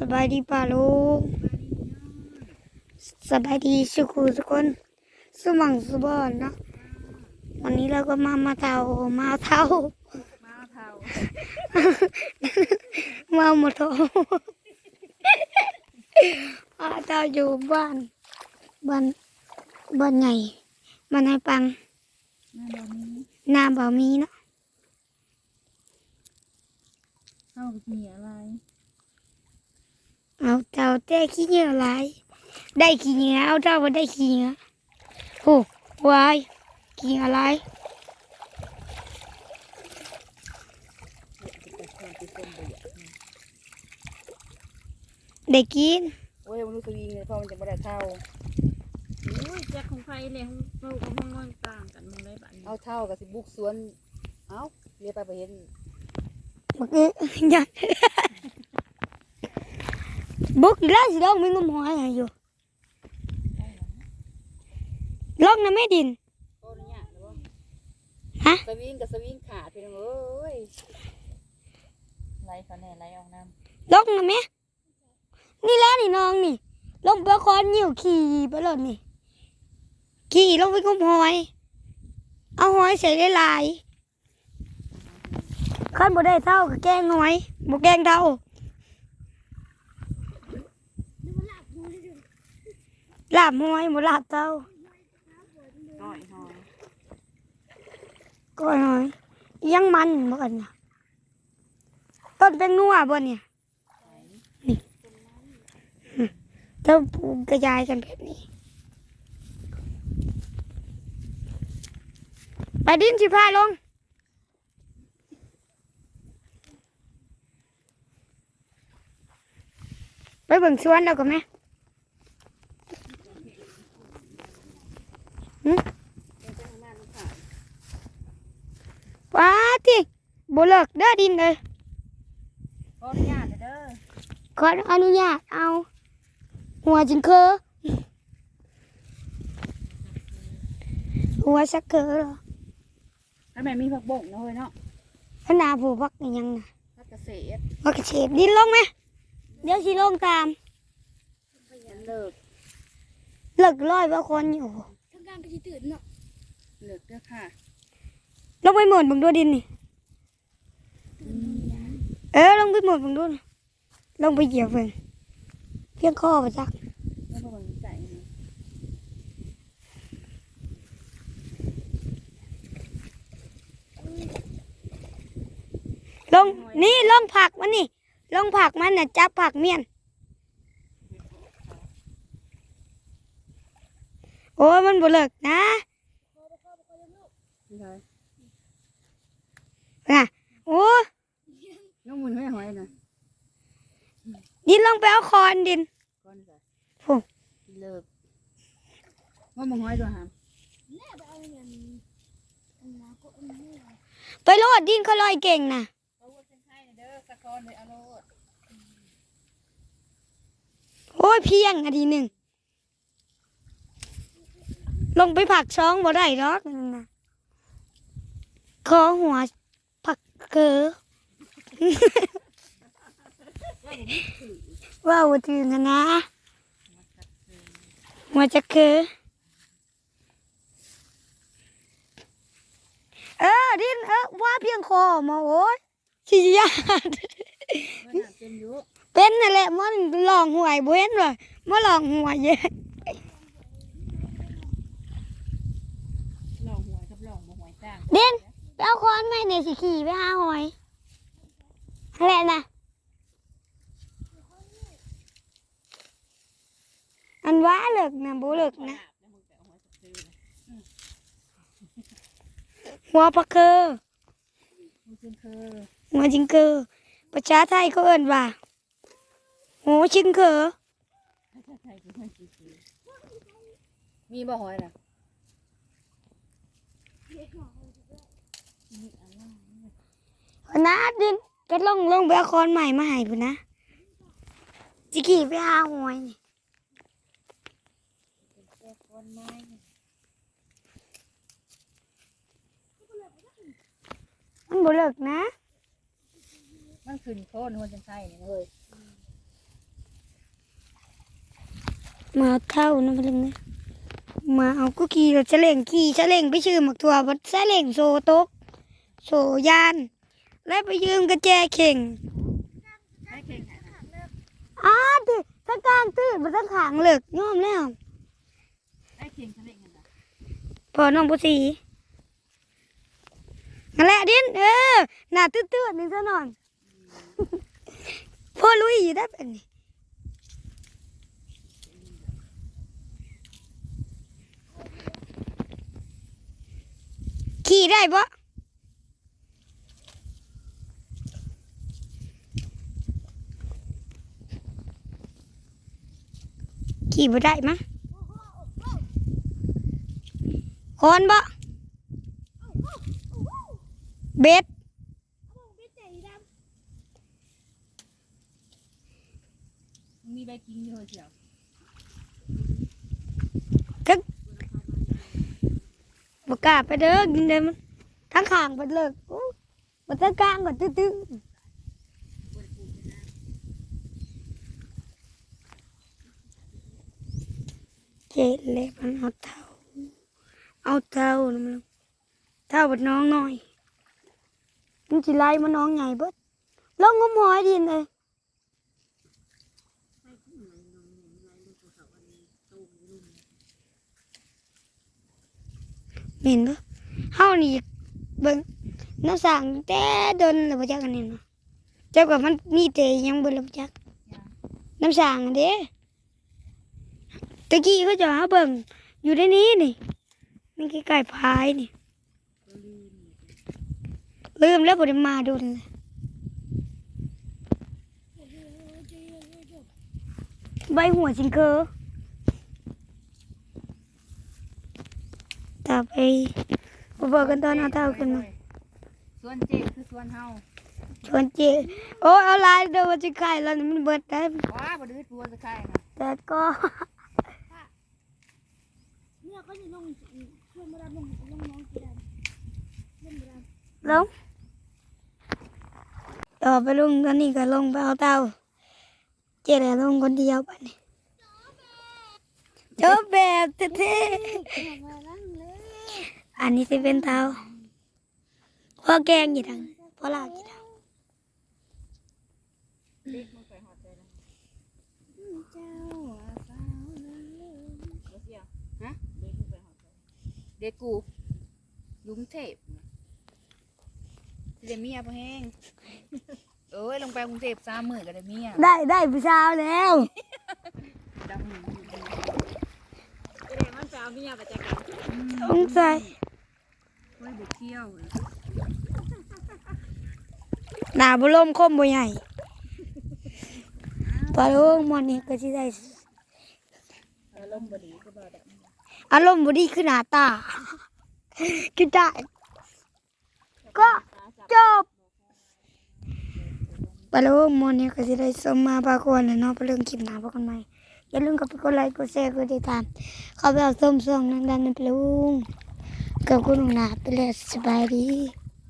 สบายดีป่าลุงสบายดีสุขุทุกคนสมังสบอนเนาะวันนี้เราก็มามาเท่ามาเท่ามาเท่ามาหมดเท่ามาเท่าอยู่บ้านบ้านบ้านใหญ่บ้านให้ปังแม่บอมีหน้าบ่มีเนาะเข้ามีอะไร เอาเท่าแต่ขี้เหงื่อหลายได้ขี้เหงื่อเอาเท่าบ่ได้ขี้เหงื่อโอ้วายขี้เหงื่อหลายได้กินโอ้ยมันรู้สึกยิงเลยเพราะมันจะไม่ได้เท่าโอ้ยแจ็คของใครเลยของเราของห้องนอนต่างกันมึงได้บัดนี้เอาเท่ากับสิบุกสวน เอาเรียกไปไปเห็นบักเอ้ยยัน บุกแล้วสิลองม่งมหอยให้อยู่ลองนะแม่ดินฮะสวิงกับสวิงขาดพี่น้องเอ้ยไรเขาแน่ไรออกน้ำลองนะแม่นี่แล้วนี่น้องนี่ลงไปคอนหิวขี่ไปเลยนี่ขี่ลงไปงมหอย เอาหอยใส่ได้ลายขั้นบ่ได้เท่ากับแกงหอยบ่แกงเท่า ลาบหอยบ่ลาบเท่าก้อยหอยก้อยหอยยังมันบ่กันเนี่ยต้นเป็นนัวบ่เนี่ยนี่อืมต้องปลูกกระจายกันแบบนี้ไปดินสิพาลงไปเบิ่งสวนแล้วก็แม่หึว้าที่ บ่เลิกเด้อดินเลยขออนุญาตเด้อขออนุญาตเอา หัวจิงคือหัวสักคือเหรอถ้าแม่มีผักบงนะเฮ้ยเนาะขนาผูพักอีหยังนะผักเกษตรพักกระเฉดดินลงไหมเดี๋ยวสิลงตามมันเลิกเลิกร้อยว่าคนอยู่เลิกเด้อค่ะลงไปหมดบังดูดินนี่ เออลงไปหมดบังดูน่ะลงไปเหยียบเพิ่งเพียงข้อไปจักแล้วพวกมันใส่นี่ลงนี่ลงผักมันนี่ลงผักมันน่ะจับผักเมียน โอ้ยมันบ่เลิกนะนี่ค่ะน่ะโอ้ย น้องมุนไม่หอยนะดินลงไปเอาคอนดินก้อนใส่โอ้เลิกว่ามึงหอยตัวหามไปโลดดินเขาลอยเก่งนะเอาวัวเส้นไข่เด้อสะกอนเลยเอาโลดโอ้ยเพียงนาทีหนึ่งลงไปผักช้องบ่ได้หรอกนั่นนะขอหัวผักเกอ ว่าว่าถึงกันนะหัวจะเกอเออดินเออว่าเพียงคอมาโอ้ยชิยาดเมื่อหาเต็มอยู่เป็นนั่นแหละมันหลองหวยบ่เห็นเลยมันหลองหวยเยอะหลองหวยกับหลองบ่หวยจ้างเด่นไปเอาค้อนไหมาเนี่ยสิขี่ไปหาหอย อะไรนะอันว่าเลิกนะบูเลิกนะแล้วมึงไปเอาหอยสักซื้อเลยหัวปลาเคอมึงซื้อเธอหัวจิงเกอประชาไทยเขาเอิ้นว่าหัวชิงเกอใช่คือหอยซื้อมีบ่หอยน่ะนะดิน ก็ลงลงไปเอาค้อนใหม่มาให้พุ่นนะสิขี่ไปหาหอยนี่แก้ก้อนไม้มันบ่เลิกนะ มันขึ้นโคนหัวจังไข่นี่นะเว้ยมาเอาเท่านะพะลึงนะมาเอากุขี่รถเฉลงขี่เฉลงไปชื่อหมักตัวบัดเฉลงโซตก โซยาน แล้วไปยืมกระแจเข่งได้เข่งไหนนะอ้าดิถ้ากลางตื้นมันต้องขางเหลิกยอมแล้วได้เข่งทะเลกันนะพอน้องบุษีนั่นแหละดินเออหน้าตื้อๆนี่ซะหน่อยพ่อลุยอยู่ได้แบบนี้ขี่ได้ปะ ขี่บ่ได้มะคอนบ่เบ็ดมีใบกิ้งอยู่เชียวบกล้าไปเด้อกินเด้อมันทั้งข้างไปเลิกอู้มันทั้งกลางก็ตื้อๆ เจ็ดเล็บมันเอาเท่า เอาเท่านะมันเท่าบัดน้องหน่อยมันสิไล่มาน้องใหญ่เบิดลงงมหอยดินเลยเห็นปะเฮานี่เบิ่งน้ำสั่งแต่โดนแล้วบ่จักอันนี้เนาะเจ้ากับมันมีแต่ยังบ่รู้จักน้ำสั่งเด้ ตะกี้เขาจะหาเบิ่งอยู่ในนี้นี่นี่ใกล้ๆพายนี่ ลืมแล้วบ่ได้มาดูเลยใบหัวจิงเกอร์ต่อไปบ่บอกกันตอนเอาเท่าขึ้นมาส่วนเจ๊คือส่วนเฮาชวนเจโอ้เอาลายเดี๋ยวมันจะขายแล้วนี่มันเบิดได้ว้าบ่ดื้อตัวจะใครนะแต่ก็ เนี่ยก็จะลงช่วยมาดับลงลงน้องกันลงมาดันลงต่อไปลงตอนนี้ก็ลงไปเอาเตาเจ๊แหละลงคนเดียวไปนี่จบแบบเท่ๆมาดันเลยอันนี้สิเป็นเตาพ่อแกงกี่ทังพ่อลากกี่ทัง เด็กมันไปหอดใจนะ เจ้าอาสาวนั้นเลย บ่เสียฮะเด็กมันไปหอดใจ เด็กกูลุงเทพสิได้เมียบ่แห้งเอ้ยลงไปกรุงเทพสามมื้อก็ได้เมียได้ได้ผู้สาวแล้วดำหนึ่งจะได้มันไปเอาเมียไปจัดการสงสัยเฮ้ยบ่เที่ยวเลยหนาบุลมคมบ่ใหญ่ปลาลูกมันนี่ก็สิได้อารมณ์บ่ดีคือบ่ได้ อารมณ์บดีขึ้นหน้าตาคือได้ก็จบไปแล้วมอนนี่ก็จะได้สมมาปากวนแล้วเนาะไปเรื่องคลิปหนาพบกันใหม่อย่าลืมกดไปกดไลค์กดแชร์กดติดตามเข้าไปเอาส้มส่องนังดันนะปลาลูกกับคุณหนาไปเลยสบายดี